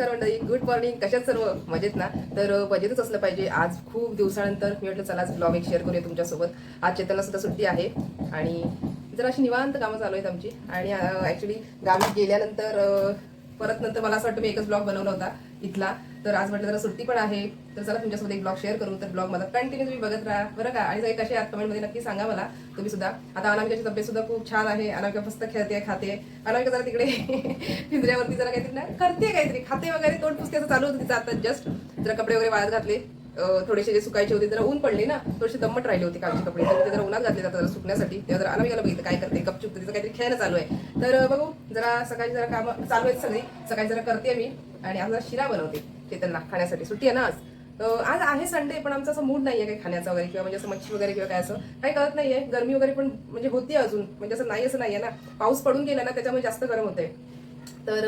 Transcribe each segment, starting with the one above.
नमस्कार मंडळी good morning कशात सर्व मजेत ना? तर मजेतच असलं पाहिजे. आज खूप दिवसानंतर मी म्हटलं चला ब्लॉग एक शेअर करूया तुमच्यासोबत. आज चेतनला सुद्धा सुट्टी आहे आणि जर अशी निवांत कामं चालू आहेत आमची. आणि ॲक्च्युली गावी गेल्यानंतर परत नंतर मला असं वाटतं मी एकच ब्लॉग बनवला होता इथला. तर आज म्हटलं जरा सुट्टी पण आहे. तर चला तुमच्यासोबत एक ब्लॉग शेअर करू. तर ब्लॉग मला कंटिन्यू तुम्ही बघत राहा. बरं का? आणि कसे आहात कमेंटमध्ये नक्की सांगा मला. तुम्ही सुद्धा. आता अनामिकाची तब्येत सुद्धा खूप छान आहे. अनामिका मस्त खेळते खाते. अनामिका जरा तिकडे पिंजऱ्यावरती जरा काहीतरी ना करते काहीतरी. खाते वगैरे तोंड पुसते चालू होतं तिचं आता जस्ट जरा कपडे वगैरे वाळत घातले. थोडेसे जे सुकायचे होते जरा ऊन पडले ना. थोडेसे दम्मट राहिले होते कालचे कपडे. तर ते जरा उन्हात घातले जातात जरा सुकण्यासाठी. तेव्हा जरा अनामिकाला बघितलं काय करते. गपचूप तिचं काहीतरी खेळणं चालू आहे. तर बघू जरा सकाळी जरा कामं चालू आहेत सगळी. सकाळी जरा करते मी. आणि आज शिरा बनवते. चेतनला खाण्यासाठी. सुट्टी आहे ना आज. आज आहे संडे पण आमचा असं मूड नाहीये काही खाण्याचा वगैरे किंवा म्हणजे असं मच्छी वगैरे किंवा काय असं. काही कळत नाहीये. गरमी वगैरे पण म्हणजे होती अजून. म्हणजे असं नाही असं नाहीये ना. पाऊस पडून गेला ना त्याच्यामुळे जास्त गरम होते तर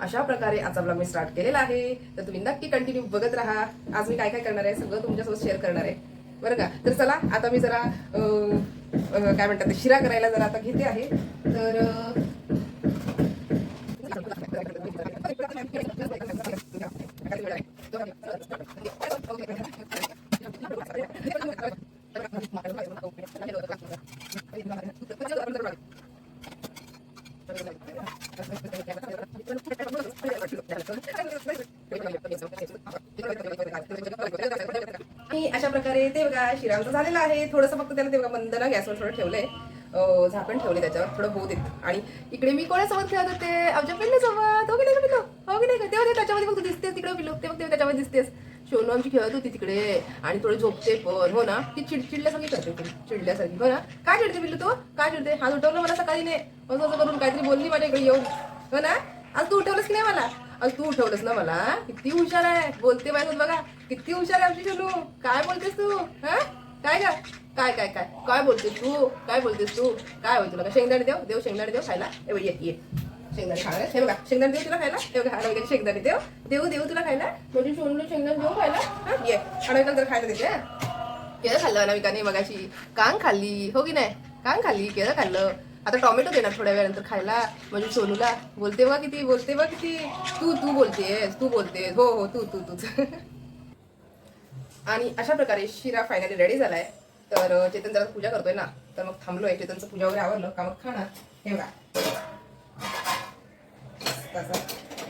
अशा प्रकारे आजचा ब्लॉग मी स्टार्ट केलेला आहे. तर तुम्ही नक्की कंटिन्यू बघत राहा. आज मी काय काय करणार आहे सगळं तुमच्यासोबत शेअर करणार आहे. बरं का? तर चला आता मी जरा काय म्हणतात शिरा करायला जरा आता घेते आहे. तर आणि अशा प्रकारे ते बघा शिरांचं झालेलं आहे. थोडंसं फक्त त्याला ते बघा ना गॅसवर थोडं ठेवलंय. झापण झाकण ठेवले त्याच्यावर. थोडं होऊ देत. आणि इकडे मी कोणासोबत खेळत होते? आमच्या गेले हो सोबत त्याच्यामध्ये फक्त दिसतेस तिकडे विलोकते ते फक्त त्याच्यामध्ये दिसतेस. शोनू आमची खेळत होती तिकडे. आणि थोडे झोपते पण हो ना? ती चिडचिडल्यासारखी करते चिडल्यासारखी. हो ना? काय चिडते बिल्लू तू? काय चिडते? आज उठवलं मला सकाळी नाही असं असं करून काहीतरी बोलली माझ्या इकडे येऊन. हो ना? आज तू उठवलंस की नाही मला? आज तू उठवलंस ना मला? किती हुशार आहे. बोलते माझ्यात बघा. किती हुशार आहे आमची शोनू. काय बोलतेस तू? हा? काय का काय काय काय? काय बोलतेस तू? काय बोलतेस तू? काय होईल तुला? का शेंगदाणे देव देव शेंगदाणे देव खायला? ए बाई, ये ये. शेंगदाणे खाणार हे बघा शेंगदाणे देऊ तुला खायला? हे बघा अनामिकाचे शेंगदाणे देऊ. देऊ देऊ तुला खायला. म्हणजे सोनूला शेंगदाणे देऊ खायला. हा ये. अनामिकाला जर खायला देते हा. केळं खाल्लं अनाविकाने मगाशी. कांग खाल्ली हो की नाही? कांग खाल्ली केळं खाल्लं. आता टॉमॅटो देणार थोड्या वेळानंतर खायला म्हणजे सोनूला. बोलते बा किती बोलते बा किती. तू तू बोलतेस तू बोलतेस. हो हो तू तू तू. आणि अशा प्रकारे शिरा फायनली रेडी झालाय. तर अं, चेतन जरा पूजा करतोय ना. तर मग थांबलोय. चेतनचं पूजा वगैरे आवरलं. का मग खाणार? हे बघा. तसा.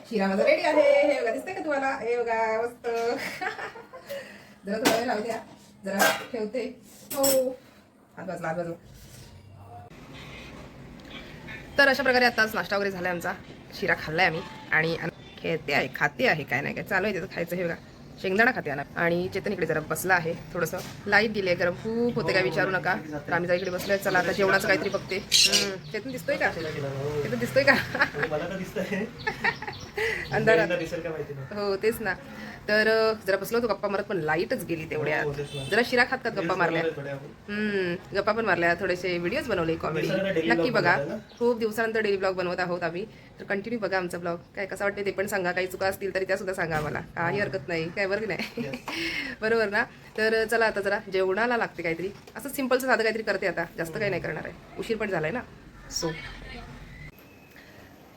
शिरा माझा रेडी आहे. हे बघा दिसतंय का तुम्हाला? हे बघा मस्त. जरा थोडा वेळ राहू द्या. जरा ठेवते. हो. हात बाजला हात बाजू तर अशा प्रकारे आताच नाश्ता वगैरे झालाय आमचा. शिरा खाल्लाय आम्ही. आणि खेळते आहे खाते आहे काय नाही काय चालू आहे त्याचं खायचं हे बघा. शेंगदाणा खाते आणा आणि चेतन इकडे जरा बसला आहे. थोडंसं लाइट गेली आहे. गरम खूप होते काय विचारू नका. तर आम्ही जरा इकडे बसलोय. चला आता जेवणाचं काहीतरी बघते. चेतन दिसतोय का? चेतन दिसतोय का? दिसतंय. अंधारात. हो तेच ना. तर जरा बसलो होतो गप्पा मारत पण लाईटच गेली हो, तेवढ्यात तेच ना. जरा शिरा खात खात गप्पा मारल्या. हम्म गप्पा पण मारल्या. थोडेसे व्हिडिओज बनवले कॉमेडी नक्की बघा? खूप दिवसानंतर डेली ब्लॉग बनवत आहोत आम्ही. तर कंटिन्यू बघा आमचा ब्लॉग काय कसं वाटते ते पण सांगा. काही चुका असतील तरी त्या सुद्धा सांगा आम्हाला. काही हरकत नाही. काय बरं नाही? बरोबर ना? तर चला आता जरा जेवणाला लागते काहीतरी. असं सिम्पलचं साधं काहीतरी करते आता. जास्त काही नाही करणार आहे. उशीर पण झालाय ना? सो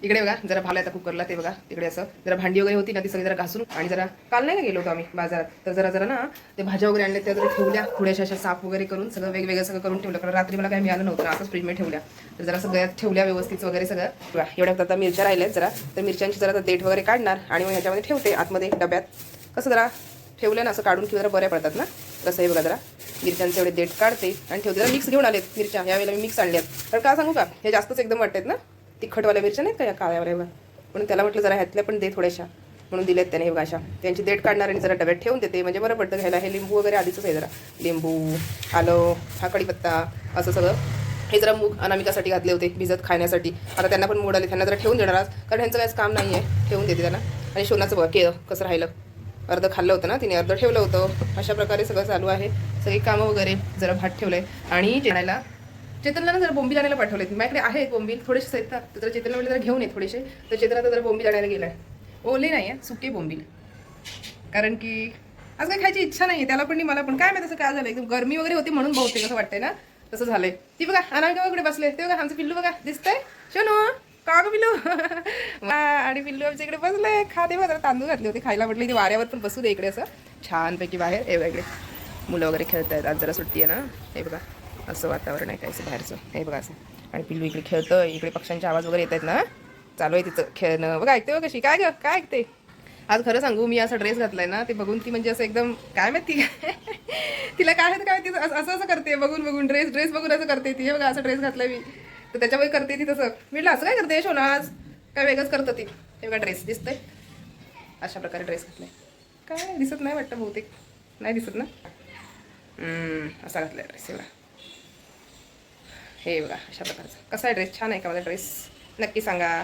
इकडे बघा जरा भाला आता कुकरला ते बघा तिकडे असं. जरा भांडी वगैरे होती ना ती सगळी जरा घासून आणि जरा काल नाही का गेलो होतो आम्ही बाजारात? तर जरा जरा ना ते भाज्या वगैरे आणल्या त्या जरा ठेवल्या थोड्याशा अशा साफ वगैरे करून सगळं वेगवेगळं सगळं करून ठेवलं. कारण रात्री मला काही मिळालं नव्हतं असंच फ्रीजमध्ये ठेवल्या. तर जरा सगळ्यात ठेवल्या व्यवस्थित वगैरे सगळं. एवढ्या आता मिरच्या राहिल्यात जरा. तर मिरच्यांची जरा देठ वगैरे काढणार आणि मग ह्याच्यामध्ये ठेवते आतमध्ये डब्यात. कसं जरा ठेवलं ना असं काढून किंवा जरा बऱ्या पडतात ना. तसं हे बघा जरा. मिरच्यांचे एवढे देठ काढते आणि ठेवते. जरा मिक्स घेऊन आलेत मिरच्या. यावेळेला मी मिक्स आणल्यात. कारण का सांगू का? हे जास्तच एकदम वाटतात ना. तिखटवाल्या मिरच्या नाहीत का या काळ्यावाल्या म्हणून त्याला म्हटलं जरा ह्यातल्या पण दे थोड्याशा. म्हणून दिलेत त्याने हे अशा त्यांची देठ काढणार आणि जरा डब्यात ठेवून देते. म्हणजे बरं पडतं घ्यायला. हे लिंबू वगैरे आधीच आहे जरा. लिंबू आलं हा कढीपत्ता असं सगळं. हे जरा मूग अनामिकासाठी घातले होते भिजत खाण्यासाठी. आता त्यांना पण मूड आले. त्यांना जरा ठेवून देणार आज. कारण ह्यांचं काहीच काम नाही आहे ठेवून देते त्यांना आणि शोनाचं बघा केळं कसं राहिलं. अर्ध खाल्लं होतं ना तिने अर्ध ठेवलं होतं. अशा प्रकारे सगळं चालू आहे. सगळी कामं वगैरे जरा भात ठेवलंय. आणि जेणायला चेतनला ना जरा बोंबी जाण्याला पाठवलेत. माझ्याकडे आहे बोंबी थोडेसे आहेत ना तर जरा चेतनला म्हणजे जरा घेऊन ये थोडेसे. तर चेतन आता जरा बोंबील आणायला गेलाय. ओले नाही आहे सुके बोंबील. कारण की आज काही खायची इच्छा नाही त्याला पण नाही मला पण. काय माहिती असं काय झालं एकदम गरमी वगैरे होती म्हणून बहुतेक असं वाटतंय ना तसं झालंय. ती बघा अनामिका वगैरे बसले. ते बघा आमचं पिल्लू बघा दिसतंय. शोनू का ग पिल्लू? आणि पिल्लू आमच्या इकडे बसलंय खाते बघा तांदूळ घातले होते खायला. म्हटलं ते वाऱ्यावर पण बसू दे इकडे असं. छानपैकी बाहेर. हे वेगळे मुलं वगैरे खेळत आहेत आज जरा सुट्टी आहे ना. हे बघा. असं वातावरण आहे काहीचं बाहेरचं. हे बघा असं. आणि पिल्लू इकडे खेळतं इकडे पक्ष्यांचे आवाज वगैरे येत आहेत ना? चालू आहे तिचं खेळणं. बघा ऐकते कशी. काय गं? काय ऐकते? आज खरं सांगू मी असा ड्रेस घातलाय ना ते बघून ती म्हणजे असं एकदम काय माहिती? तिला काय आहे काय तिचं असं असं असं करते बघून बघून ड्रेस ड्रेस बघून असं करते ती. हे बघा असं ड्रेस घातलाय मी. तर त्याच्यामुळे करते ती तसं. म्हटलं असं काय करते शोना आज? काय वेगळंच करतं ती? हे बघा ड्रेस दिसतंय. अशा प्रकारे ड्रेस घातलाय. काय? दिसत नाही वाटतं बहुतेक. नाही दिसत ना? असा घातलाय ड्रेस. एवढा हे बघा अशा प्रकारचा. कसा आहे ड्रेस छान आहे का माझा ड्रेस नक्की सांगा.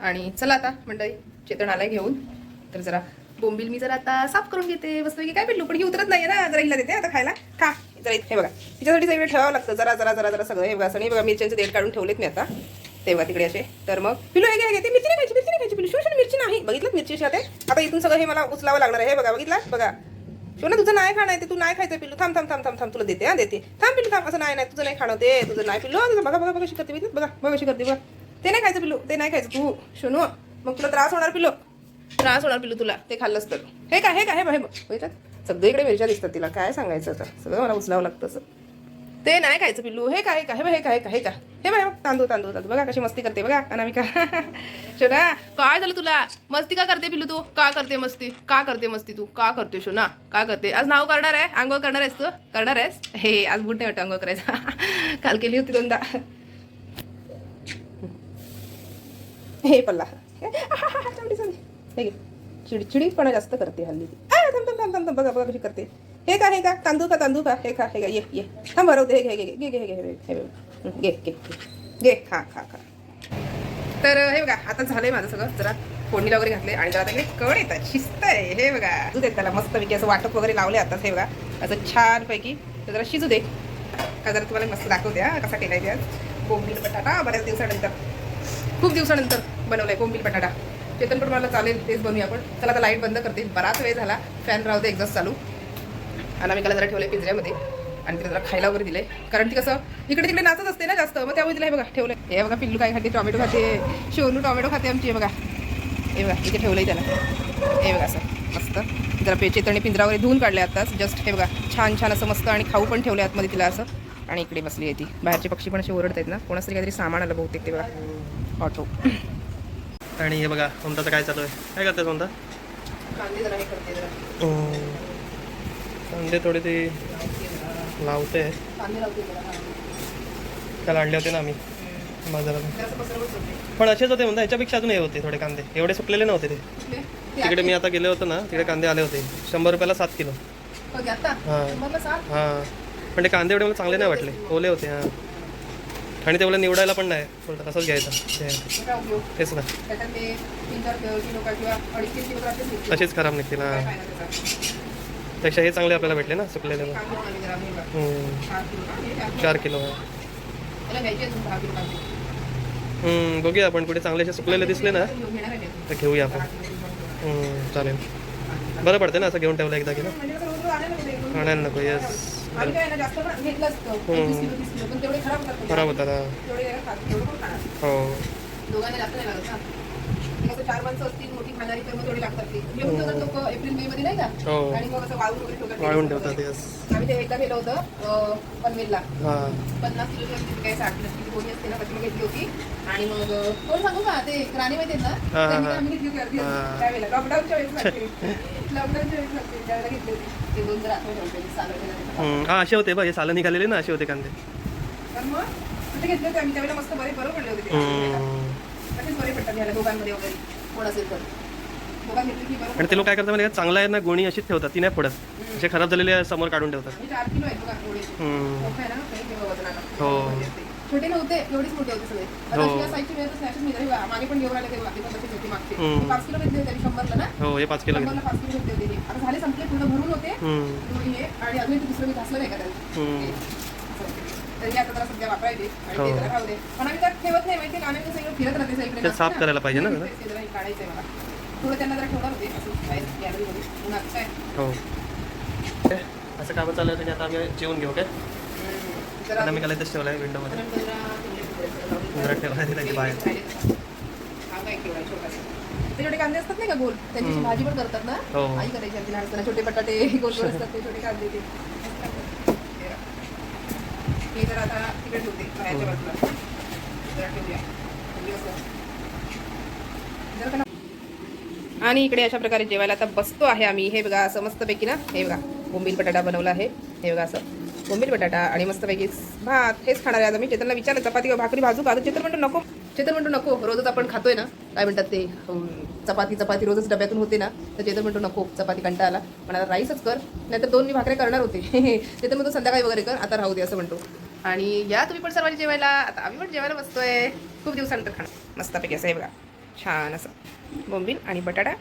आणि चला आता मंडळी चेतन आलाय घेऊन. तर जरा बोंबील मी जरा आता साफ करून घेते. बसतो की काय भेटलो? पण ही उतरत नाही ना. जरा हिला देते आता खायला. खा. जरा इथे- हे बघा. तिच्यासाठी सगळं ठेवावं लागतं. जरा जरा जरा जरा सगळं. हे बघा असं नाही बघा मिरच्यांचे देठ काढून ठेवलेत मी आता. तेव्हा तिकडे असे. तर मग पिलो हे घ्या घेते मिरची नाही खायची मिरची नाही खायची पिलू शोषण मिरची नाही. बघितलं मिरची आता आता इथून सगळं हे मला उचलावं लागणार आहे. हे बघा बघितलं बघा. शिवना तुझं नाही खाणं आहे ते तू नाही खायचं पिल्लू. थांब थांब थांब थांब थांब तुला देते हा देते. थांब पिल्लू थांब. असं नाही नाही तुझं नाही खाणं ते तुझं नाही पिल्लू. तुझं बघा बघा बघा करते बघा बघा करते बघा. ते नाही खायचं पिल्लू ते नाही खायचं. तू शोनू मग तुला त्रास होणार पिल्लू. त्रास होणार पिल्लू तुला. ते खाल्लंच तर. हे का हे का हे बघ सगळीकडे मिरच्या दिसतात तिला. काय सांगायचं आता? सगळं मला उचलावं लागतं असं. ते नाही खायचं पिल्लू. हे काय का हे बघ हे काय हे का हे का हे बघ तांदूळ तांदूळ तांदूळ. बघा कशी मस्ती करते बघा अनामिका. शोना काय झालं तुला? मस्ती का करते पिल्लू तू? का करते मस्ती? का करते मस्ती तू? का करते शोना? का करते? आज नाव करणार आहे? आंघोळ करणार आहेस तू? करणार आहेस? हे आज बुट नाही वाटतं आंघोळ करायचा काल केली होती दोनदा. हे पल्ला. हे चिडचिडीपणा जास्त करते हल्ली. थांब थांब थांब थांब. बघा बघा कशी करते. हे का हे का? तांदूळ का तांदूळ का? हे का हे का ये ये. थांब भरवते हे घे घे घे घे घे घे हे घे घे घे खा खा खा. तर हे बघा आता झालंय माझं सगळं. जरा फोडणी वगैरे घातले आणि जरा त्याकडे कळ येतात शिस्त आहे. हे बघा दूध दे त्याला मस्तपैकी. असं वाटप वगैरे लावले आता हे बघा. असं छानपैकी. तर जरा शिजू दे. का जरा तुम्हाला मस्त दाखवते हा कसा केलाय ते कोंबील बोंबील बटाटा बऱ्याच दिवसानंतर. खूप दिवसानंतर बनवलाय बोंबील बटाटा. चेतन पण मला चालेल तेच बनूया आपण. चला आता लाइट बंद करते. बराच वेळ झाला. फॅन राहते एक्झॉस्ट चालू. अनामिकाला जरा ठेवलंय पिंजऱ्यामध्ये. आणि तिला जरा खायला वगैरे दिलंय. कारण ती कसं इकडे तिकडे नाचत असते ना जास्त. मग त्यामुळे तिला हे बघा ठेवलंय. हे बघा पिल्लू काय खाते टोमॅटो खाते शिवलू टोमॅटो खाते आमची हे बघा. हे बघा इथे ठेवलंय त्याला. हे बघा असं मस्त. जरा पे चेतणी पिंजरा वगैरे धुवून काढले आताच जस्ट हे बघा छान छान असं मस्त आणि खाऊ पण ठेवले आतमध्ये तिला असं. आणि इकडे बसली आहे ती. बाहेरचे पक्षी पण असे ओरडत आहेत ना. कोणाच तरी काहीतरी सामान आलं बहुतेक ते बघा. ऑटो. आणि हे बघा सोमताचं काय चालू आहे? काय करते सोमता कांदे कांदे थोडे ते लावते. काल आणले होते ना आम्ही बाजारात. पण असेच होते म्हणता याच्यापेक्षा अजून हे होते थोडे कांदे. एवढे सुकलेले नव्हते ते. तिकडे मी आता गेले होतो ना तिकडे कांदे आले होते. शंभर रुपयाला सात किलो. हा. हां. पण ते कांदे एवढे मला चांगले नाही वाटले. ओले होते हां. आणि ते मला निवडायला पण नाही. उलटं तसंच घ्यायचं. तेच ना. तसेच खराब निघतील हां? त्यापेक्षा हे चांगले आपल्याला भेटले ना सुकलेले चार किलो बघूया आपण कुठे चांगले असे सुकलेले दिसले ना. तर घेऊया आपण. चालेल. बरं पडते ना असं घेऊन ठेवलं एकदा की ना? आणायला नको येस खराब होता हो. कसं चार माणसं असतील मोठी खाणारी तर मग तेवढी लागतात ते. घेऊन ठेवतात लोक एप्रिल मे मध्ये नाही का? हो. आणि मग असं वाळून वगैरे ठेवतात वाळून ठेवतात येस आम्ही ते एकदा गेलो होतं अं, पनवेलला. हां. पन्नास काय साठ किलो गोणी असते ना त्याची मग घेतली होती. आणि मग अं, कोण सांगू का ते राणी माहिती आहेत ना हा, त्यांनी हा. आम्ही घेतली होती अर्धी हा. अर्धी. त्यावेळेला. लॉकडाऊनच्या वेळेस लागते लॉकडाऊनच्या वेळेस लागते त्यावेळेला घेतली होती. ते दोन जर आठवण ठेवते सागर हम्म, हा असे होते बघ हे सालं निघालेले ना असे होते कांदे. तर मग तिथे घेतले होते आम्ही? त्यावेळेला मस्त बरे बरं पडले होते ते. हम्म. तसेच बरे पडतात घ्यायला दोघांमध्ये वगैरे. कोण असेल तर. दोघां घेतली की बरं आणि ते लोक काय करतात म्हणजे चांगला आहे ना गोणी अशीच ठेवतात ती नाही पडत असे खराब झालेले समोर काढून ठेवतात. आम्ही चार किलो आहेत बघा एवढे हम्म. मोठं आहे ना काही किलो वजनाला. हो. छोटे नव्हते एवढेच मोठे होते सगळे. आता हो. हे बघा, मागे पण घेऊन आले ते बाकी पण तशीच होती मागचे. हम्म. पाच किलो घेतले होते आम्ही शंभरला ना? हो हे पाच किलो घेतले. शंभरला पाच किलो घेतले होते. आता झाले संपले पूर्ण भरून होते. हम्म, हे आणि अजून दुसरं मी घासलं नाही का त्याला? हम्म. तरी आता जरा सध्या वापरायचे आणि हो. ते जरा राहू दे. पण आम्ही त्यात ठेवत नाही माहिती आम्ही सगळं फिरत राहते सगळीकडे. ते साफ करायला पाहिजे ना जरा. ते जरा हे काढायचंय मला. थोडं त्यांना जरा ठेवणार होते. असं बाहेर गॅलरीमध्ये उन्हात काय? हो. असं कामं चालू आहे आता आम्ही जेवून घेऊ काय जरा आता मी काल इथेच ठेवलं आहे विंडोमध्ये गरम जरा ठेवले. त्याची बाहेर. हा काय केवढा छोटासा. ते छोटे कांदे असतात नाही का गोल? त्यांची हम्म. भाजी पण करतात ना? हो. आई करायची आमची लहान असताना छोटे बटाटे गोल गोल असतात ते छोटे कांदे ते. हे जर आता तिकडे ठेवते बाहेरच्या हो. बाजूला. जरा ठेवूया. आणि इकडे अशा प्रकारे जेवायला आता बसतो आहे आम्ही. हे बघा असं मस्तपैकी ना हे बघा बोंबील बटाटा बनवला आहे. हे बघा असं. बोंबील बटाटा आणि मस्तपैकी भात. हेच खाणार आहे आम्ही चेतनला विचारलं चपाती किंवा भाकरी भाजू का? तर चेतन म्हणतो नको. चेतन म्हणतो नको. रोजच आपण खातोय ना. काय म्हणतात ते? चपाती चपाती रोजच डब्यातून होते ना. तर चेतन म्हणतो नको. चपाती कंटा आला. पण आता राईसच कर. नाहीतर दोन मी भाकऱ्या करणार होते. चेतन म्हणतो संध्याकाळी वगैरे कर. आता राहू दे. असं म्हणतो. आणि या तुम्ही पण सर्वांनी जेवायला आता आम्ही पण जेवायला बसतोय. खूप दिवसानंतर खाणं. मस्तपैकी असं आहे बघा. छान असं. बोंबील आणि बटाटा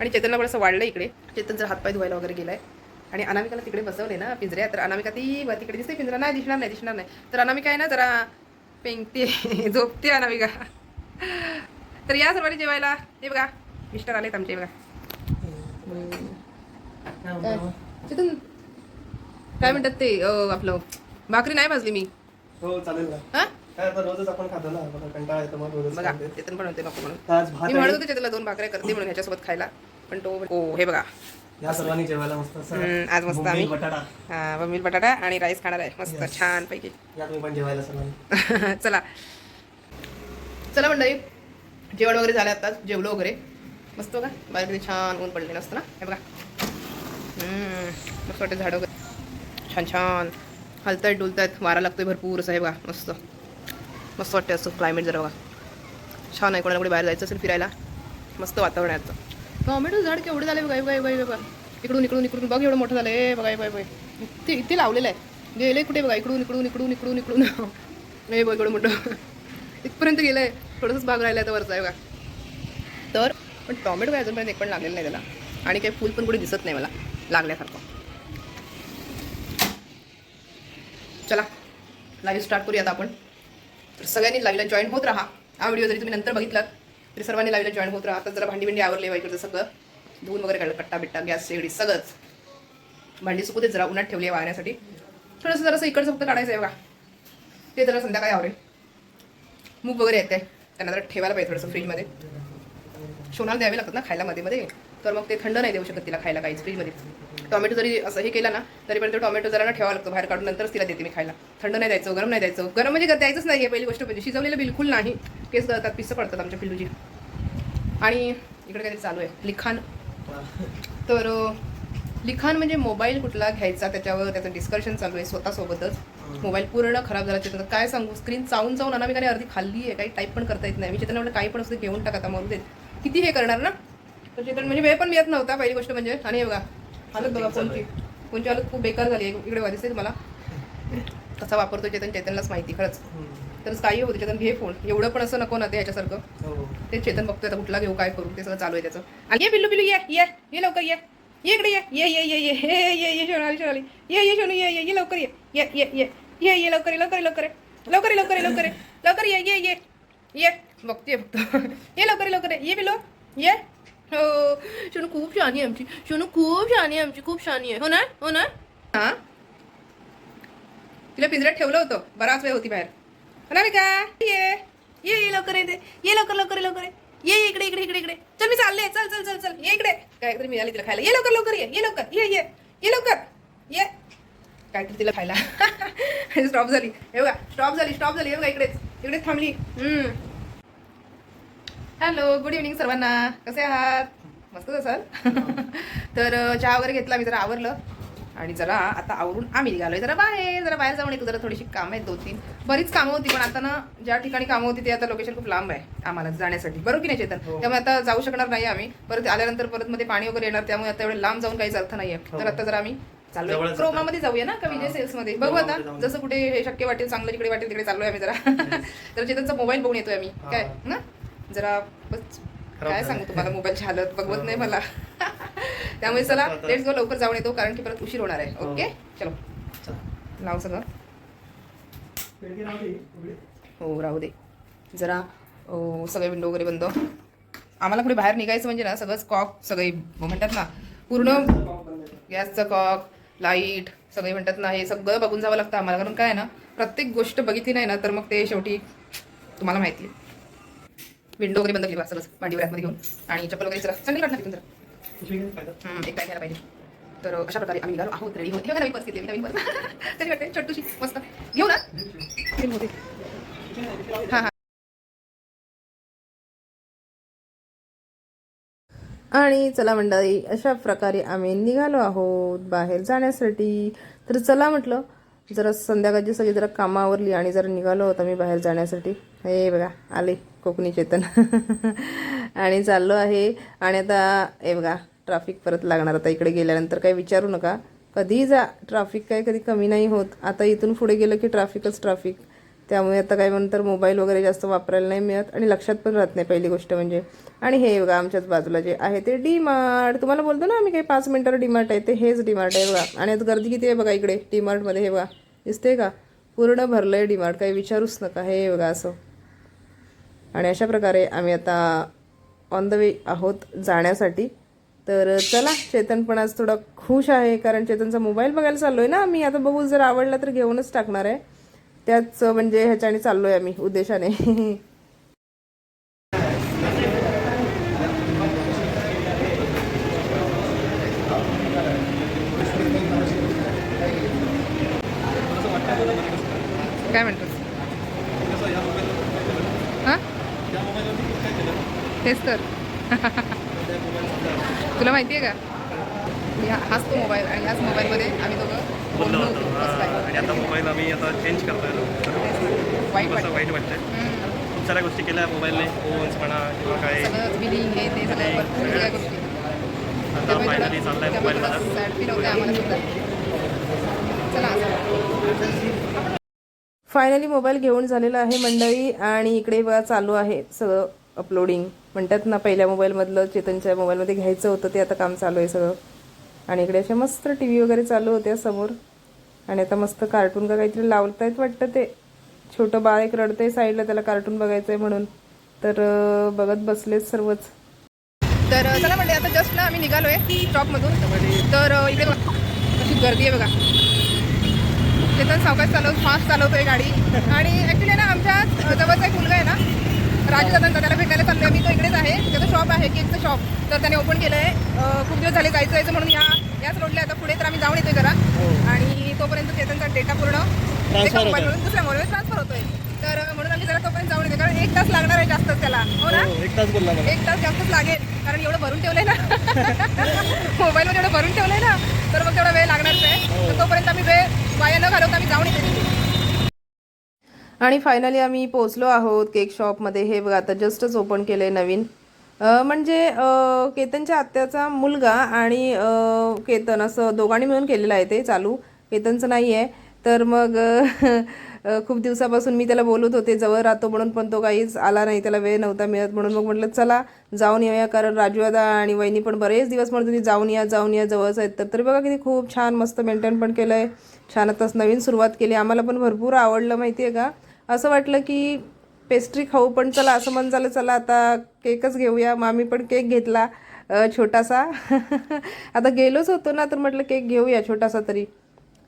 आणि चेतनला पण असं वाढलं इकडे. चेतनचा हातपाय धुवायला वगैरे गेलाय. आणि अनामिकाला तिकडे बसवले ना पिंजऱ्या तर अनामिका ती व तिकडे दिसते पिंजरा नाही दिसणार नाही दिसणार नाही. तर अनामिका आहे ना जरा पेंगते झोपते अनामिका. तर या सर्वांनी जेवायला. हे बघा मिस्टर आलेत आमचे बघा. काय चेतन काय म्हणतात ते आपलं भाकरी नाही भाजली मी. हो चालेल ना. हा? काय आता रोजच आपण खातो ना मला कंटाळा येतो मग रोजच बघा खाते. चेतन पण म्हणते नको म्हणून. आज भात मी म्हणत आहे. होते चेतनला दोन भाकऱ्या करते म्हणून ह्याच्यासोबत खायला. पण तो हो हे बघा. या सर्वांनी जेवायला मस्त असं हम्म, आज मस्त बोंबील आम्ही- बटाटा. हा बंबील बटाटा आणि राईस खाणार आहे. मस्त. छान पैकी. या तुम्ही पण जेवायला सर्वांनी. चला. चला मंडळी जेवण वगैरे झालं आताच जेवलो वगैरे. मस्त बघा बाहेर किती छान ऊन पडलेलं असतं ना. हे बघा. हम्म, मस्त वाटतं झाडं वगैरे. छान छान. हलतायत डुलतायत वारा लागतोय भरपूर असं आहे बघा मस्त. मस्त वाटतं असं क्लायमेट जरा बघा छान आहे कोणाला कुठे बाहेर जायचं असेल फिरायला मस्त वातावरण आहे आता. टॉमॅटो झाड केवढे झाले बघा बघा बघा बघा. इकडून इकडून इकडून बघ एवढं मोठं झालं आहे बघा ए बघा इथे इथे लावलेलं आहे. गेले कुठे बघा इकडून इकडून इकडून इकडून इकडून. नाही बघ एवढं मोठं. इथपर्यंत गेलं आहे थोडंसंच भाग राहिला तर वरचा आहे बघा. तर पण टॉमॅटो काय अजूनपर्यंत एक पण लागलेलं नाही त्याला. आणि काही फूल पण कुठे दिसत नाही मला लागल्यासारखं. चला लाईव्ह स्टार्ट करूया आता आपण. तर सगळ्यांनी लाईव्हला जॉईन होत राहा. हा व्हिडिओ जरी तुम्ही नंतर बघितलात तरी सर्वांनी लाईव्हला जॉईन होत राहा. आता जरा भांडी बिंडी आवरले इकडचं सगळं. धुवून वगैरे काढलं कट्टा बिट्टा गॅस शेगडी सगळंच. भांडी सुकू दे जरा उन्हात ठेवली वाहण्यासाठी थोडंसं जरासं इकडचं फक्त काढायचं आहे बघा. ते जरा संध्याकाळी आवरेल. मूग वगैरे येते त्यांना जरा ठेवायला पाहिजे थोडंसं फ्रीजमध्ये सोनाला द्यावे लागतात ना खायला मध्ये मध्ये तर मग ते थंड नाही देऊ शकत तिला खायला काहीच फ्रीजमध्ये टोमॅटो जरी असं हे केलं ना तरी पण तो टोमॅटो जरा ना ठेवावा लागतो बाहेर काढून नंतरच तिला देते मी खायला. थंड नाही द्यायचं गरम नाही द्यायचं. गरम म्हणजे द्यायचंच नाही आहे पहिली गोष्ट म्हणजे शिजवलेलं बिलकुल नाही. केस करतात पिसं पडतात आमच्या पिल्लूची. आणि इकडे काहीतरी चालू आहे. लिखाण. तर लिखाण म्हणजे मोबाईल कुठला घ्यायचा त्याच्यावर त्याचं डिस्कशन चालू आहे स्वतःसोबतच. मोबाईल पूर्ण खराब झाला तिथं काय सांगू? स्क्रीन चावून चावून अनामिकाने अर्धी खाल्ली आहे काही टाईप पण करता येत नाही. मी चेतन काही पण असं घेऊन टाका आता मरू देत किती हे करणार ना? तर चेतन म्हणजे वेळ पण मिळत नव्हता पहिली गोष्ट म्हणजे. आणि बघा हालत बघा फोनची फोनची हालत खूप बेकार झाली इकडे दिसते तुम्हाला कसा वापरतो चेतन चेतनलाच माहिती खरंच तर काही होतं चेतन घे फोन एवढं पण असं नको ना ते याच्यासारखं हो ते चेतन बघतोय आता कुठला घेऊ काय करू ते सगळं चालू आहे त्याचं आणि ये पिल्लू पिल्लू ये ये ये लवकर ये ये इकडे ये ये ये ये ये हे ये ये सोनाली सोनाली ये ये सोनू ये ये ये लवकर ये ये ये ये ये ये लवकर ये लवकर ये लवकर ये लवकर ये लवकर ये लवकर ये लवकर ये ये ये ये बघते फक्त ये लवकर ये लवकर ये ये पिल्लू ये हो सोनू खूप शानी आहे आमची. सोनू खूप शानी आहे आमची खूप शानी आहे. हो ना? हो ना? हां? तिला पिंजऱ्यात ठेवलं होतं. बराच वेळ होती बाहेर. हो अनामिका ये. ये ये लवकर येते ये लवकर लवकर लवकर ये. ये इकडे इकडे इकडे इकडे. चल मी चालले. चल चल चल चल. ये इकडे. काहीतरी मिळाली तिला खायला. ये लवकर लवकर ये. ये लवकर. ये ये. ये लवकर. ये. काहीतरी तिला खायला. स्टॉप झाली. हे बघा स्टॉप झाली स्टॉप झाली. हे बघा इकडेच. इकडेच थांबली. हॅलो गुड इव्हनिंग सर्वांना. कसे आहात? मस्तच असाल? तर चहा वगैरे घेतला मी जरा आवरलं. आणि जरा आता आवरून आम्ही निघालोय. जरा बाहेर जरा बाहेर जाऊन येतो. जरा थोडीशी कामं आहेत दोन तीन बरीच कामं होती पण आता ना ज्या ठिकाणी कामं होती ते आता लोकेशन खूप लांब आहे आम्हाला जाण्यासाठी. बरोबर की नाही चेतन? हो. त्यामुळे आता जाऊ शकणार नाही आम्ही. परत आल्यानंतर परत मध्ये पाणी वगैरे येणार त्यामुळे आता एवढे लांब जाऊन काहीच अर्थ नाहीये. हो. तर आता जरा आम्ही चाललोय. जवळच क्रोमामध्ये जाऊया ना का विजय हा. सेल्समध्ये बघू आता. जसं कुठे हे शक्य वाटेल चांगलं जिकडे वाटेल तिकडे चाललोय आम्ही जरा. तर चेतनचा मोबाईल बघून येतोय आम्ही. काय? ना? जरा काय झालं. सांगू तुम्हाला? मोबाईलची हालत बघवत नाही मला. त्यामुळे चला लेट्स गो लवकर जाऊन येतो कारण की परत उशीर होणार आहे. हो. ओके चलो. चला. लाव सगळं. हो राहू दे. जरा सगळे विंडो वगैरे बंद. आम्हाला कुठे बाहेर निघायचं म्हणजे ना सगळंच कॉक सगळे म्हणतात ना पूर्ण गॅसचं कॉक लाइट सगळे म्हणतात ना हे सगळं बघून जावं लागतं आम्हाला. कारण काय आहे ना प्रत्येक गोष्ट बघितली नाही ना तर मग ते शेवटी तुम्हाला माहिती आहे. विंडो वगैरे बंद केली बा सगळं मांडीवर आतमध्ये घेऊन आणि चप्पल वगैरे जरा सँडल काढणार तिथून जरा. एक काय घ्यायला पाहिजे. तर अशा प्रकारे आम्ही निघालो. आहोत रेडी होत. हे नवीन बस घेतली नवीन बस तरी वाटते छोटूशी मस्त. घेऊ ना? क्रीम होते हां हां. आणि चला मंडळी अशा प्रकारे आम्ही निघालो आहोत बाहेर जाण्यासाठी. तर चला म्हटलं जरा संध्याकाळची सगळी जरा कामावरली आणि जरा निघालो आहोत मी बाहेर जाण्यासाठी. हे बघा आले. कोकणी चेतन. आणि चाललो आहे. आणि आता हे बघा ट्रॅफिक परत लागणार. आता इकडे गेल्यानंतर काही विचारू नका. कधीही जा ट्रॅफिक काय कधी कमी नाही होत. आता इथून पुढे गेलं की ट्रॅफिकच ट्रॅफिक त्यामुळे आता काय म्हणतर मोबाईल वगैरे जास्त वापरायला नाही मिळत आणि लक्षात पण राहत नाही पहिली गोष्ट म्हणजे. आणि हे बघा आमच्याच बाजूला जे आहे ते डी मार्ट तुम्हाला बोलतो ना आम्ही काही पाच मिनटावर डी मार्ट आहे ते हेच डी मार्ट आहे बघा. आणि आता गर्दी किती आहे बघा इकडे डी मार्टमध्ये हे बघा. दिसते का? पूर्ण भरलं आहे डी मार्ट काही विचारूच नका. हे बघा असं. आणि अशा प्रकारे आम्ही आता ऑन द वे आहोत जाण्यासाठी. तर चला चेतन पण आज थोडा खुश आहे कारण चेतनचा मोबाईल बघायला चाललो आहे ना आम्ही. आता बघू जर आवडला तर घेऊनच टाकणार आहे. त्याच म्हणजे ह्याच्याने चाललो आहे आम्ही उद्देशाने. काय म्हणतो हां तेच तर. तुला माहिती आहे का हाच तो मोबाईल आणि ह्याच मोबाईलमध्ये आम्ही दोघं आता मोबाईल आम्ही आता चेंज करतोय वाईट वाईट वाटतंय. खूप साऱ्या गोष्टी केल्या मोबाईलने. फोन्स म्हणा किंवा काय बिलिंग हे ते सगळ्या गोष्टी. आता फायनली चाललाय मोबाईल सुद्धा. चला फायनली मोबाईल घेऊन झालेला आहे मंडळी आणि इकडे बघा चालू आहे सगळं अपलोडिंग म्हणतात ना पहिल्या मोबाईलमधलं चेतनच्या मोबाईलमध्ये घ्यायचं होतं ते आता काम चालू आहे सगळं. आणि इकडे अशा मस्त टी व्ही वगैरे चालू होत्या समोर. आणि आता मस्त कार्टून का काहीतरी लावतायत वाटतं ते. छोटं बाळ एक रडतंय साईडला त्याला कार्टून बघायचं आहे म्हणून. तर बघत बसलेच सर्वच. तर चला म्हणजे आता जस्ट ना आम्ही निघालोय शॉपमधून तर इकडे बघा अशी गर्दी आहे बघा. चेतन सावकाश चालव फास्ट चालवतोय गाडी. आणि ॲक्च्युली ना आमच्या जवळचा एक मुलगा आहे ना राजू दादांचा त्याला भेटायला चाललोय. मी तो इकडेच आहे. त्याचं शॉप आहे केकचं शॉप तर त्याने ओपन केलं आहे खूप दिवस झाले जायचं जायचं म्हणून या याच रोडला आता पुढे तर आम्ही जाऊन येतोय जरा. आणि तोपर्यंत चेतनचा डेटा पूर्ण दुसऱ्या मोबाईलवर ट्रान्सफर होतोय. तर म्हणून आम्ही जरा तोपर्यंत जाऊन येतो कारण एक तास लागणार आहे जास्तच त्याला. हो ना? एक तास एक तास जास्तच लागेल. कारण एवढं भरून ठेवलंय ना. मोबाईलवर एवढं भरून ठेवलंय ना. तर मग तेवढा वेळ लागणारच आहे. तर तोपर्यंत आम्ही वेळ वाया न जाऊन आणि फायनली आम्ही पोचलो आहोत केक शॉपमध्ये हे बघा आता जस्टच ओपन केलं आहे नवीन. म्हणजे केतनच्या आत्याचा मुलगा आणि केतन असं दोघांनी मिळून केलेलं आहे ते चालू. केतनचं नाही आहे तर मग खूप दिवसापासून मी त्याला बोलत होते जवळ राहतो म्हणून पण तो काहीच आला नाही त्याला वेळ नव्हता मिळत म्हणून. मग म्हटलं चला जाऊन येऊया कारण राजू दादा आणि वहिनी पण बरेच दिवस म्हणत होती जाऊन या जाऊन या जवळच आहेत. तर तरी बघा किती खूप छान मस्त मेंटेन पण केलं आहे छान आताच नवीन सुरुवात केली. आम्हाला पण भरपूर आवडलं माहिती आहे का? असं वाटलं की पेस्ट्री खाऊ पण चला असं मन झालं चला आता केकच घेऊया. मग आम्ही पण केक घेतला छोटासा. आता गेलोच होतो ना तर म्हटलं केक घेऊया छोटासा तरी.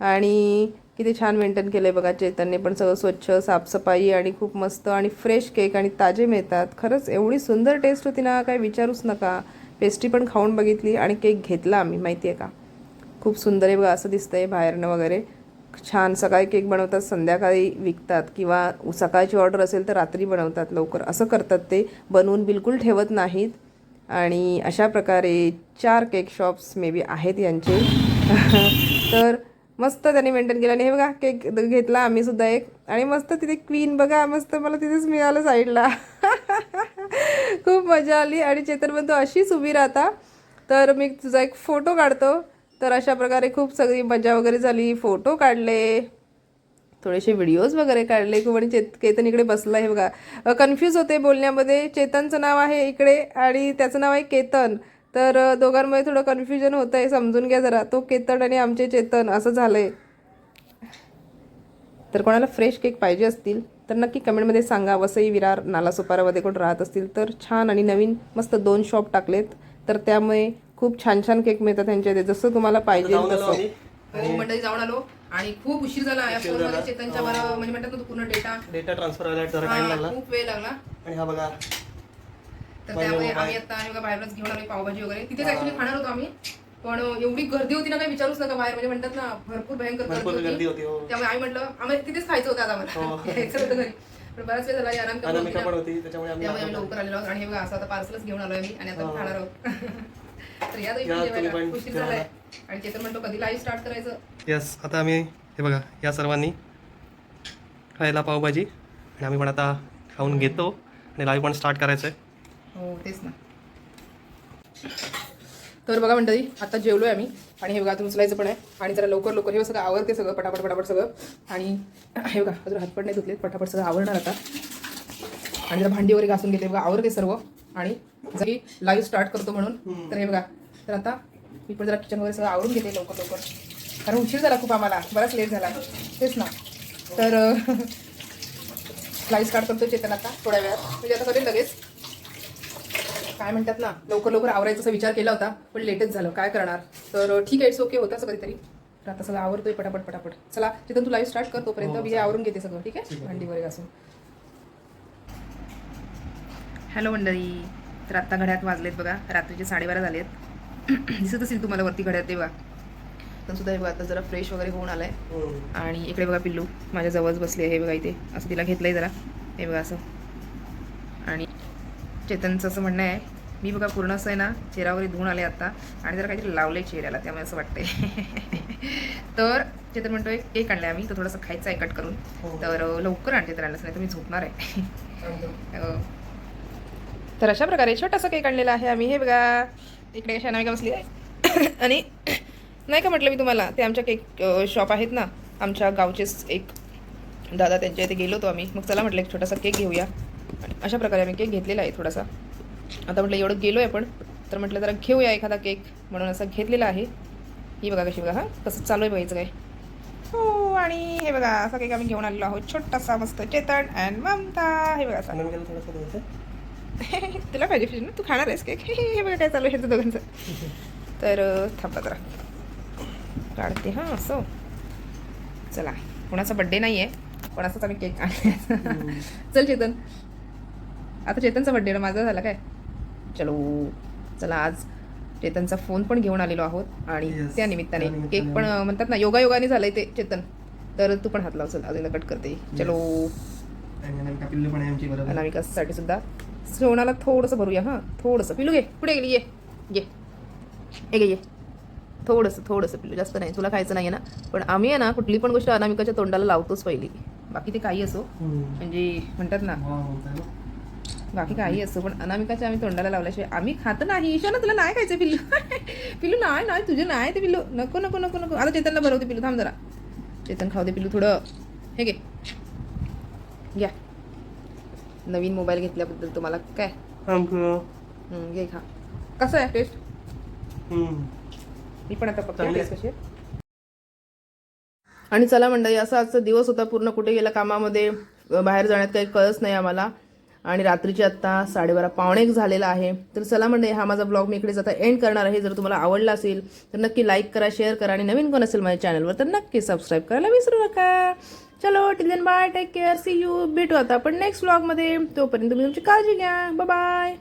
आणि किती छान मेंटेन केलं आहे बघा चैतन्य पण सगळं स्वच्छ साफसफाई आणि खूप मस्त आणि फ्रेश केक आणि ताजे मिळतात. खरंच एवढी सुंदर टेस्ट होती ना काय विचारूच नका. पेस्ट्री पण खाऊन बघितली आणि केक घेतला आम्ही माहिती आहे का? खूप सुंदर आहे बघा असं दिसतंय बाहेरनं वगैरे. छान सकाळी केक बनवतात संध्याकाळी विकतात किंवा सकाळची ऑर्डर असेल तर रात्री बनवतात लवकर. असं करतात ते बनवून बिलकुल ठेवत नाहीत. आणि अशा प्रकारे चार केक शॉप्स मे बी आहेत यांचे. तर मस्त त्यांनी मेंटेन केलं. आणि हे बघा केक घेतला आम्ही सुद्धा एक. आणि मस्त तिथे क्वीन बघा मस्त मला तिथेच मिळालं साईडला. खूप मजा आली. आणि चेतन म्हणतो अशीच उभी राहता. तर मी तुझा एक फोटो काढतो. तर अशा प्रकारे खूप सगळी मजा वगैरे झाली. फोटो काढले. थोडेसे व्हिडिओज वगैरे काढले. खूप चेत केतन इकडे बसला आहे बघा. कन्फ्यूज होते बोलण्यामध्ये. चेतनचं नाव आहे इकडे आणि त्याचं नाव आहे केतन. तर दोघांमध्ये थोडं कन्फ्युजन होतं आहे समजून घ्या जरा. तो केतन आणि आमचे चेतन. असं झालं आहे तर कोणाला फ्रेश केक पाहिजे असतील तर नक्की कमेंटमध्ये सांगा. वसई विरार नालासोपारामध्ये कोण राहत असतील तर छान आणि नवीन मस्त दोन शॉप टाकलेत. तर त्यामुळे खूप छान छान केक मिळतात त्यांच्या इथे जसं तुम्हाला पाहिजे जाऊन आलो तसं. आम्ही. हो मंडळी जाऊन आलो. आणि खूप उशीर झाला. या उशीर फोनमध्ये झाला. चेतनच्या बरं म्हणजे म्हणतात ना तो पूर्ण डेटा डेटा ट्रान्सफर व्हायला जरा टाइम लागला. खूप वेळ लागला. आणि हा बघा. तर त्यामुळे. आम्ही आता आम्ही बघा बाहेरच घेऊन आलो पावभाजी वगैरे. तिथेच ऍक्च्युली खाणार होतो आम्ही. पण एवढी गर्दी होती ना काही विचारूच नका बाहेर. म्हणजे म्हणतात ना भरपूर भयंकर भरपूर गर्दी गर्दी होती हो. त्यामुळे आम्ही म्हटलं आम्हाला तिथेच खायचं होतं आज आम्हाला. हो. खायचं होतं घरी. पण बराच वेळ झाला आराम करत अनामिका होती पण ना. होती त्याच्यामुळे आम्ही त्यामुळे आम्ही आता- लवकर आलेलो आहोत. आणि हे बघा असं आता पार्सलच घेऊन आलोय मी आणि आता हो. खाणार आहोत. तर या दोघी या पण तुम्ही जेवायला पण उशीर जेवायला. झालाय. आणि चेतन म्हणतो कधी लाईव्ह स्टार्ट करायचं? येस आता आम्ही हे बघा या सर्वांनी खायला पावभाजी आणि आम्ही पण आता खाऊन घेतो आणि लाईव्ह पण स्टार्ट करायचं आहे. हो तेच ना. तर बघा मंडळी आता जेवलोय आम्ही आणि हे बघा आता उचलायचं पण आहे. आणि जरा लवकर लवकर हे सगळं आवरते सगळं पटापट पटापट सगळं. आणि हे बघा अजून हातपट नाही धुतले पटापट सगळं आवरणार आता. आणि जरा भांडी वगैरे घासून घेते बघा आवरते सर्व. आणि जरी लाईव्ह स्टार्ट करतो म्हणून तर हे बघा. तर आता मी पण जरा किचन वगैरे सगळं आवरून घेते लवकर लवकर. कारण उशीर झाला खूप आम्हाला. बराच लेट झाला. तेच ना. तर लाईव्ह स्टार्ट करतो चेतन आता थोड्या वेळात. म्हणजे आता करेल लगेच? काय म्हणतात ना लवकर लवकर आवरायचा असा विचार केला होता पण लेटच झालं. काय करणार? तर ठीक आहे इट्स ओके होतं असं कधीतरी. तर आता सगळं आवरतोय पटापट पटापट. चला तिथून तू लाईव्ह स्टार्ट कर तोपर्यंत. हो, मी आवरून घेते सगळं ठीक आहे. भांडी वगैरे घासून. हॅलो मंडळी तर आत्ता घड्यात वाजलेत बघा. रात्रीचे साडेबारा झालेत. दिसत असेल तुम्हाला वरती घड्यात ते बघा पण सुद्धा हे बघा आता जरा फ्रेश वगैरे होऊन आलाय. आणि इकडे बघा पिल्लू माझ्या जवळच बसली आहे. हे बघा इथे असं तिला घेतलंय जरा. हे बघा असं. आणि चेतनचं असं म्हणणं आहे मी बघा पूर्ण असं आहे ना चेहरा वगैरे धुवून आले आता. आणि जरा काहीतरी लावलंय चेहऱ्याला त्यामुळे असं वाटतंय. तर चेतन म्हणतोय केक आणलाय आम्ही तर थोडंसं खायचं आहे कट करून. हो. तर लवकर आणते तर आणलंच नाही तर मी झोपणार आहे. तर अशा प्रकारे छोटासा केक आणलेला आहे आम्ही. हे बघा इकडे कशा नाविका बसली आहे. आणि नाही का म्हटलं मी तुम्हाला ते आमच्या केक शॉप आहेत ना आमच्या गावचेच एक दादा त्यांच्या इथे गेलो होतो आम्ही. मग चला म्हटलं एक छोटासा केक घेऊया. अशा प्रकारे आम्ही केक घेतलेला आहे थोडासा. आता म्हटलं एवढं गेलो आहे आपण तर म्हटलं जरा घेऊया एखादा केक म्हणून असा घेतलेला आहे. ही बघा कशी बघा हां कसं चालू आहे बघायचं काय. हो आणि हे बघा असा केक आम्ही घेऊन आलेलो आहोत. छोटासा मस्त चेतन अँड ममता. हे बघा असा अनामिकाला थोडंसं द्यायचं तुला पाहिजे फिश ना? तू खाणार आहेस केक हे बघा काय चालू आहे दोघांचं. तर थांबा जरा काढते हां असं. चला कोणाचा बड्डे नाही आहे कोणाचाच आम्ही केक आणला चल चेतन. आता चेतनचा बड्डे ना माझा झाला काय? चलो. चला आज चेतनचा फोन पण घेऊन आलेलो आहोत. आणि त्या निमित्ताने केक पण म्हणतात ना योगा योगाने झालंय ते चेतन. तर तू पण हात लाव चल. अजून कट करते. चलो. अनामिकासाठी सुद्धा. श्रवणाला थोडंसं भरूया हां. थोडंसं. पिलू घे. पुढे गेली ये. ये ए गे ये. थोडंसं थोडंसं पिलू. जास्त नाही. तुला खायचं नाही आहे ना. पण आम्ही आहे ना कुठली पण गोष्ट अनामिकाच्या तोंडाला लावतोच पहिली. बाकी ते काही असो. म्हणजे म्हणतात ना. बाकी काही असो. पण अनामिकाच्या आम्ही तोंडाला लावल्याशिवाय आम्ही खात नाही. ईशा ना तुला नाही खायचं पिल्लू पिल्लू नाही नाही. तुझे नाही ते पिल्लू नको नको नको नको. आता चेतनला भरवते पिल्लू थांब जरा. चेतन खाऊ दे पिल्लू थोडं. हे घे. घ्या. नवीन मोबाईल घेतल्याबद्दल तुम्हाला काय? घे खा. कसं आहे टेस्ट? मी पण आता चांगली आहे. कशी आहे. आणि चला मंडळी असा आजचा दिवस होता पूर्ण कुठे गेला कामामध्ये अ, बाहेर जाण्यात काही कळच नाही आम्हाला. आणि रात्रीचे आत्ता साडेबारा पावणे एक झालेला आहे. तर चला मंडळी हा माझा ब्लॉग मी इकडेच आता एंड करणार आहे. जर तुम्हाला आवडला असेल तर नक्की लाईक करा शेअर करा. आणि नवीन कोण असेल माझ्या चॅनलवर तर नक्की सबस्क्राईब करायला विसरू नका. चलो till then bye take care see you भेटू आता आपण नेक्स्ट ब्लॉगमध्ये तोपर्यंत तुम्ही तुमची काळजी घ्या. बाय